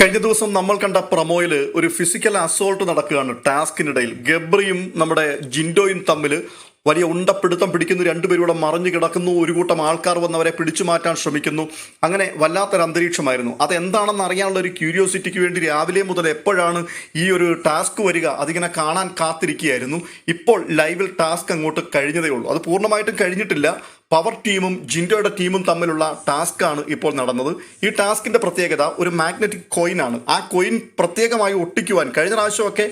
കഴിഞ്ഞ ദിവസം നമ്മൾ കണ്ട പ്രമോയിൽ ഒരു ഫിസിക്കൽ അസോൾട്ട് നടക്കുകയാണ് ടാസ്കിനിടയിൽ. ഗബ്രിയും നമ്മുടെ ജിൻഡോയും തമ്മിൽ വലിയ ഉണ്ടപ്പിടുത്തം പിടിക്കുന്നു. രണ്ടുപേരൂടെ മറിഞ്ഞു കിടക്കുന്നു. ഒരു കൂട്ടം ആൾക്കാർ വന്ന് അവരെ പിടിച്ചു മാറ്റാൻ ശ്രമിക്കുന്നു. അങ്ങനെ വല്ലാത്തൊരു അന്തരീക്ഷമായിരുന്നു. അതെന്താണെന്ന് അറിയാനുള്ള ഒരു ക്യൂരിയോസിറ്റിക്ക് വേണ്ടി രാവിലെ മുതൽ എപ്പോഴാണ് ഈ ഒരു ടാസ്ക് വരിക അതിങ്ങനെ കാണാൻ കാത്തിരിക്കുകയായിരുന്നു. ഇപ്പോൾ ലൈവിൽ ടാസ്ക് അങ്ങോട്ട് കഴിഞ്ഞതേ ഉള്ളൂ. അത് പൂർണമായിട്ടും കഴിഞ്ഞിട്ടില്ല. പവർ ടീമും ജിൻഡോയുടെ ടീമും തമ്മിലുള്ള ടാസ്ക് ആണ് ഇപ്പോൾ നടന്നത്. ഈ ടാസ്കിന്റെ പ്രത്യേകത ഒരു മാഗ്നറ്റിക് കോയിൻ ആണ് ആ കോയിൻ പ്രത്യേകമായി ഒട്ടിക്കുവാൻ കഴിഞ്ഞ പ്രാവശ്യമൊക്കെ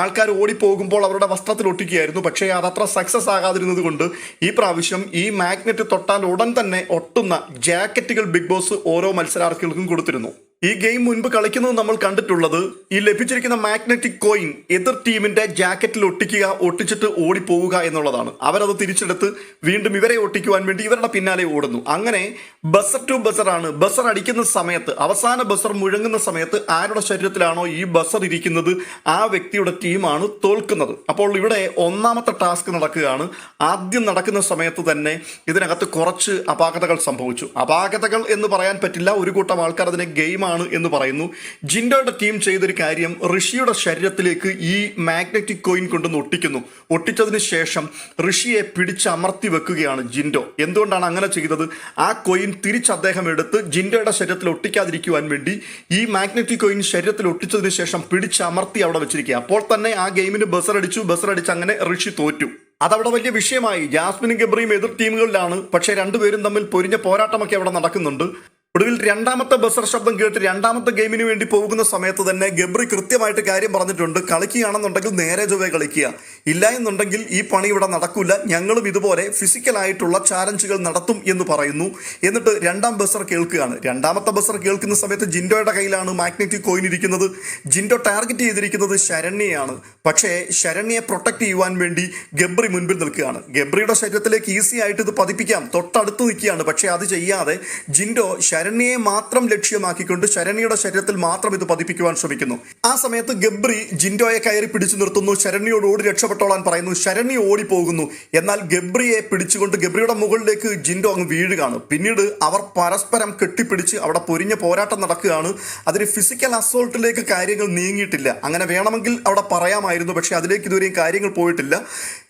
ആൾക്കാർ ഓടിപ്പോകുമ്പോൾ അവരുടെ വസ്ത്രത്തിൽ ഒട്ടിക്കുകയായിരുന്നു. പക്ഷേ അതത്ര സക്സസ് ആകാതിരുന്നത് കൊണ്ട് ഈ പ്രാവശ്യം ഈ മാഗ്നറ്റ് തൊട്ടാൽ ഉടൻ തന്നെ ഒട്ടുന്ന ജാക്കറ്റുകൾ ബിഗ് ബോസ് ഓരോ മത്സരാർത്ഥികൾക്കും കൊടുത്തിരുന്നു. ഈ ഗെയിം മുൻപ് കളിക്കുന്നത് നമ്മൾ കണ്ടിട്ടുള്ളത് ഈ ലഭിച്ചിരിക്കുന്ന മാഗ്നറ്റിക് കോയിൻ എതിർ ടീമിന്റെ ജാക്കറ്റിൽ ഒട്ടിക്കുക ഒട്ടിച്ചിട്ട് ഓടിപ്പോവുക എന്നുള്ളതാണ്. അവരത് തിരിച്ചെടുത്ത് വീണ്ടും ഇവരെ ഒട്ടിക്കുവാൻ വേണ്ടി ഇവരുടെ പിന്നാലെ ഓടുന്നു. അങ്ങനെ ബസർ ടു ബസർ ആണ്. ബസർ അടിക്കുന്ന സമയത്ത് അവസാന ബസർ മുഴങ്ങുന്ന സമയത്ത് ആരുടെ ശരീരത്തിലാണോ ഈ ബസർ ഇരിക്കുന്നത് ആ വ്യക്തിയുടെ ടീമാണ് തോൽക്കുന്നത്. അപ്പോൾ ഇവിടെ ഒന്നാമത്തെ ടാസ്ക് നടക്കുകയാണ്. ആദ്യം നടക്കുന്ന സമയത്ത് തന്നെ ഇതിനകത്ത് കുറച്ച് അപാകതകൾ സംഭവിച്ചു. അപാകതകൾ എന്ന് പറയാൻ പറ്റില്ല. ഒരു കൂട്ടം ആൾക്കാർ അതിനെ ഗെയിമാണ് എന്ന് പറയുന്നു. ജിൻഡോയുടെ ടീം ചെയ്തൊരു കാര്യം ഋഷിയുടെ ശരീരത്തിലേക്ക് ഈ മാഗ്നറ്റിക് കോയിൻ കൊണ്ടുവന്ന് ഒട്ടിക്കുന്നു. ഒട്ടിച്ചതിന് ശേഷം ഋഷിയെ പിടിച്ചമർത്തി വെക്കുകയാണ് ജിൻഡോ. എന്തുകൊണ്ടാണ് അങ്ങനെ ചെയ്തത്? ആ കോയിൻ തിരിച്ച് അദ്ദേഹം എടുത്ത് ജിൻഡോയുടെ ശരീരത്തിൽ ഒട്ടിക്കാതിരിക്കുവാൻ വേണ്ടി ഈ മാഗ്നറ്റിക് കോയിൻ ശരീരത്തിൽ ഒട്ടിച്ചതിന് ശേഷം പിടിച്ചമർത്തി അവിടെ വെച്ചിരിക്കുക അപ്പോൾ തന്നെ ആ ഗെയിമിന് ബസർ അടിച്ചു. ബസർ അടിച്ച് അങ്ങനെ ഋഷി തോറ്റു. അതവിടെ വലിയ വിഷയമായി. ജാസ്മിനും ഗബ്രിയും എതിർ ടീമുകളിലാണ് പക്ഷേ രണ്ടുപേരും തമ്മിൽ പൊരിഞ്ഞ പോരാട്ടമൊക്കെ അവിടെ നടക്കുന്നുണ്ട്. ഒടുവിൽ രണ്ടാമത്തെ ബസർ ശബ്ദം കേട്ട് രണ്ടാമത്തെ ഗെയിമിന് വേണ്ടി പോകുന്ന സമയത്ത് തന്നെ ഗബ്രി കൃത്യമായിട്ട് കാര്യം പറഞ്ഞിട്ടുണ്ട്. കളിക്കുകയാണെന്നുണ്ടെങ്കിൽ നേരെ ചൊവ്വേ കളിക്കുക. ഇല്ല എന്നുണ്ടെങ്കിൽ ഈ പണി ഇവിടെ നടക്കില്ല ഞങ്ങളും ഇതുപോലെ ഫിസിക്കലായിട്ടുള്ള ചാലഞ്ചുകൾ നടത്തും എന്ന് പറയുന്നു. എന്നിട്ട് രണ്ടാം ബസർ കേൾക്കുകയാണ്. രണ്ടാമത്തെ ബസർ കേൾക്കുന്ന സമയത്ത് ജിൻഡോയുടെ കയ്യിലാണ് മാഗ്നറ്റിക് കോയിൻ ഇരിക്കുന്നത്. ജിൻഡോ ടാർഗറ്റ് ചെയ്തിരിക്കുന്നത് ശരണ്യയാണ്. പക്ഷേ ശരണ്യയെ പ്രൊട്ടക്ട് ചെയ്യുവാൻ വേണ്ടി ഗബ്രി മുൻപിൽ നിൽക്കുകയാണ്. ഗബ്രിയുടെ ശരീരത്തിലേക്ക് ഈസി ആയിട്ട് ഇത് പതിപ്പിക്കാം. തൊട്ടടുത്ത് നിൽക്കുകയാണ്. പക്ഷേ അത് ചെയ്യാതെ ജിൻഡോ ശരണ്യയെ മാത്രം ലക്ഷ്യമാക്കിക്കൊണ്ട് ശരണ്യയുടെ ശരീരത്തിൽ മാത്രം ഇത് പതിപ്പിക്കുവാൻ ശ്രമിക്കുന്നു. ആ സമയത്ത് ഗബ്രി ജിൻഡോയെ കയറി പിടിച്ചു നിർത്തുന്നു. ശരണ്യോട് ഓടി രക്ഷപ്പെട്ടോളാൻ പറയുന്നു ശരണ്യ ഓടിപ്പോകുന്നു. എന്നാൽ ഗബ്രിയെ പിടിച്ചുകൊണ്ട് ഗബ്രിയുടെ മുകളിലേക്ക് ജിൻഡോ അങ്ങ് വീഴുകയാണ്. പിന്നീട് അവർ പരസ്പരം കെട്ടിപ്പിടിച്ച് അവിടെ പൊരിഞ്ഞ പോരാട്ടം നടക്കുകയാണ്. അതിന് ഫിസിക്കൽ അസോൾട്ടിലേക്ക് കാര്യങ്ങൾ നീങ്ങിയിട്ടില്ല. അങ്ങനെ വേണമെങ്കിൽ അവിടെ പറയാമായിരുന്നു പക്ഷേ അതിലേക്ക് ഇതുവരെയും കാര്യങ്ങൾ പോയിട്ടില്ല.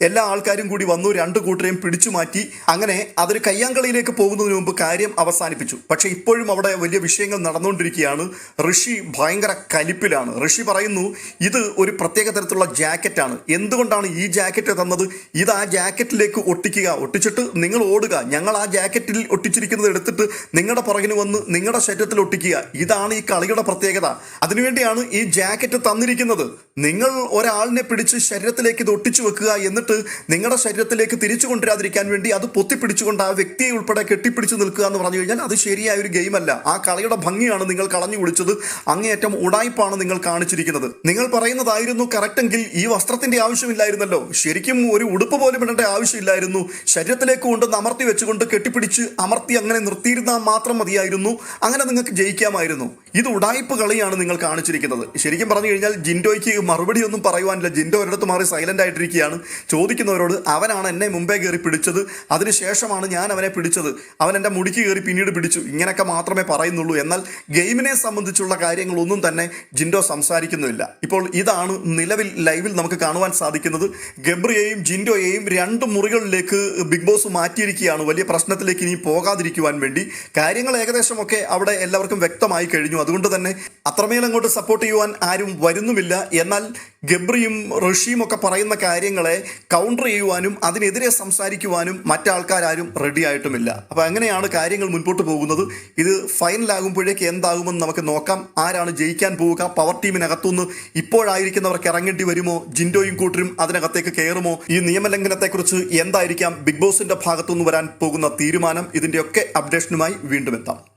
എല്ലാ ആൾക്കാരും കൂടി വന്നു രണ്ട് കൂട്ടരെയും പിടിച്ചു മാറ്റി. അങ്ങനെ അതൊരു കയ്യാങ്കളിയിലേക്ക് പോകുന്നതിന് മുമ്പ് കാര്യം അവസാനിപ്പിച്ചു. പക്ഷേ ഇപ്പോഴും അവിടെ വലിയ വിഷയങ്ങൾ നടന്നുകൊണ്ടിരിക്കുകയാണ്. ഋഷി ഭയങ്കര കലിപ്പിലാണ്. ഋഷി പറയുന്നു ഇത് ഒരു പ്രത്യേക തരത്തിലുള്ള ജാക്കറ്റാണ്. എന്തുകൊണ്ടാണ് ഈ ജാക്കറ്റ് തന്നത്. ഇത് ആ ജാക്കറ്റിലേക്ക് ഒട്ടിക്കുക. ഒട്ടിച്ചിട്ട് നിങ്ങൾ ഓടുക. ഞങ്ങൾ ആ ജാക്കറ്റിൽ ഒട്ടിച്ചിരിക്കുന്നത് എടുത്തിട്ട് നിങ്ങളുടെ പുറകിന് വന്ന് നിങ്ങളുടെ ശരീരത്തിൽ ഒട്ടിക്കുക. ഇതാണ് ഈ കളിയുടെ പ്രത്യേകത. അതിനുവേണ്ടിയാണ് ഈ ജാക്കറ്റ് തന്നിരിക്കുന്നത്. നിങ്ങൾ ഒരാളിനെ പിടിച്ച് ശരീരത്തിലേക്ക് ഇത് ഒട്ടിച്ചു വെക്കുക എന്നിട്ട് നിങ്ങളുടെ ശരീരത്തിലേക്ക് തിരിച്ചു കൊണ്ടുവരാതിരിക്കാൻ വേണ്ടി അത് പൊത്തിപ്പിടിച്ചുകൊണ്ട് ആ വ്യക്തിയെ ഉൾപ്പെടെ കെട്ടിപ്പിടിച്ച് നിൽക്കുക എന്ന് പറഞ്ഞു കഴിഞ്ഞാൽ അത് ശരിയായ ഒരു ഗെയിമല്ല. ആ കളിയുടെ ഭംഗിയാണ് നിങ്ങൾ കളഞ്ഞു കുളിച്ചത്. അങ്ങേയറ്റം ഉടായ്പാണ് നിങ്ങൾ കാണിച്ചിരിക്കുന്നത്. നിങ്ങൾ പറയുന്നതായിരുന്നു കറക്റ്റെങ്കിൽ ഈ വസ്ത്രത്തിന്റെ ആവശ്യമില്ലായിരുന്നല്ലോ ശരിക്കും ഒരു ഉടുപ്പ് പോലും ഇടേണ്ട ആവശ്യമില്ലായിരുന്നു. ശരീരത്തിലേക്ക് കൊണ്ടുവന്ന് അമർത്തി വെച്ചുകൊണ്ട് കെട്ടിപ്പിടിച്ച് അമർത്തി അങ്ങനെ നിർത്തിയിരുന്നാൽ മാത്രം മതിയായിരുന്നു. അങ്ങനെ നിങ്ങൾക്ക് ജയിക്കാമായിരുന്നു. ഇത് ഉടായ്പ കളിയാണ് നിങ്ങൾ കാണിച്ചിരിക്കുന്നത്. ശരിക്കും പറഞ്ഞു കഴിഞ്ഞാൽ ജിൻഡോയ്ക്ക് മറുപടി ഒന്നും പറയുവാനില്ല. ജിൻഡോ ഒരിടത്ത് മാറി സൈലന്റ് ആയിട്ടിരിക്കുകയാണ്. ചോദിക്കുന്നവരോട് അവനാണ് എന്നെ മുമ്പേ കയറി പിടിച്ചത്. അതിനുശേഷമാണ് ഞാൻ അവനെ പിടിച്ചത്. അവൻ എന്റെ മുടിക്ക് കയറി പിന്നീട് പിടിച്ചു. ഇങ്ങനെയൊക്കെ മാത്രമേ പറയുന്നുള്ളൂ. എന്നാൽ ഗെയിമിനെ സംബന്ധിച്ചുള്ള കാര്യങ്ങളൊന്നും തന്നെ ജിൻഡോ സംസാരിക്കുന്നില്ല. ഇപ്പോൾ ഇതാണ് നിലവിൽ ലൈവിൽ നമുക്ക് കാണുവാൻ സാധിക്കുന്നത്. ഗബ്രിയെയും ജിൻഡോയെയും രണ്ട് മുറികളിലേക്ക് ബിഗ് ബോസ് മാറ്റിയിരിക്കുകയാണ്. വലിയ പ്രശ്നത്തിലേക്ക് ഇനി പോകാതിരിക്കുവാൻ വേണ്ടി. കാര്യങ്ങൾ ഏകദേശമൊക്കെ അവിടെ എല്ലാവർക്കും വ്യക്തമായി കഴിഞ്ഞു. അതുകൊണ്ട് തന്നെ അത്രമേൽ അങ്ങോട്ട് സപ്പോർട്ട് ചെയ്യുവാൻ ആരും വരുന്നുമില്ല. എന്നാൽ ഗബ്രിയും ഋഷിയും ഒക്കെ പറയുന്ന കാര്യങ്ങളെ കൗണ്ടർ ചെയ്യുവാനും അതിനെതിരെ സംസാരിക്കുവാനും മറ്റാൾക്കാരും റെഡി ആയിട്ടുമില്ല. അപ്പോൾ അങ്ങനെയാണ് കാര്യങ്ങൾ മുൻപോട്ട് പോകുന്നത്. ഇത് ഫൈനലാകുമ്പോഴേക്ക് എന്താകുമെന്ന് നമുക്ക് നോക്കാം. ആരാണ് ജയിക്കാൻ പോവുക? പവർ ടീമിനകത്തുനിന്ന് ഇപ്പോഴായിരിക്കുന്നവർക്ക് ഇറങ്ങേണ്ടി വരുമോ? ജിൻഡോയും കൂട്ടരും അതിനകത്തേക്ക് കയറുമോ? ഈ നിയമലംഘനത്തെക്കുറിച്ച് എന്തായിരിക്കാം? ബിഗ് ബോസിന്റെ ഭാഗത്തുനിന്ന് വരാൻ പോകുന്ന തീരുമാനം. ഇതിന്റെയൊക്കെ അപ്ഡേഷനുമായി വീണ്ടും എത്താം.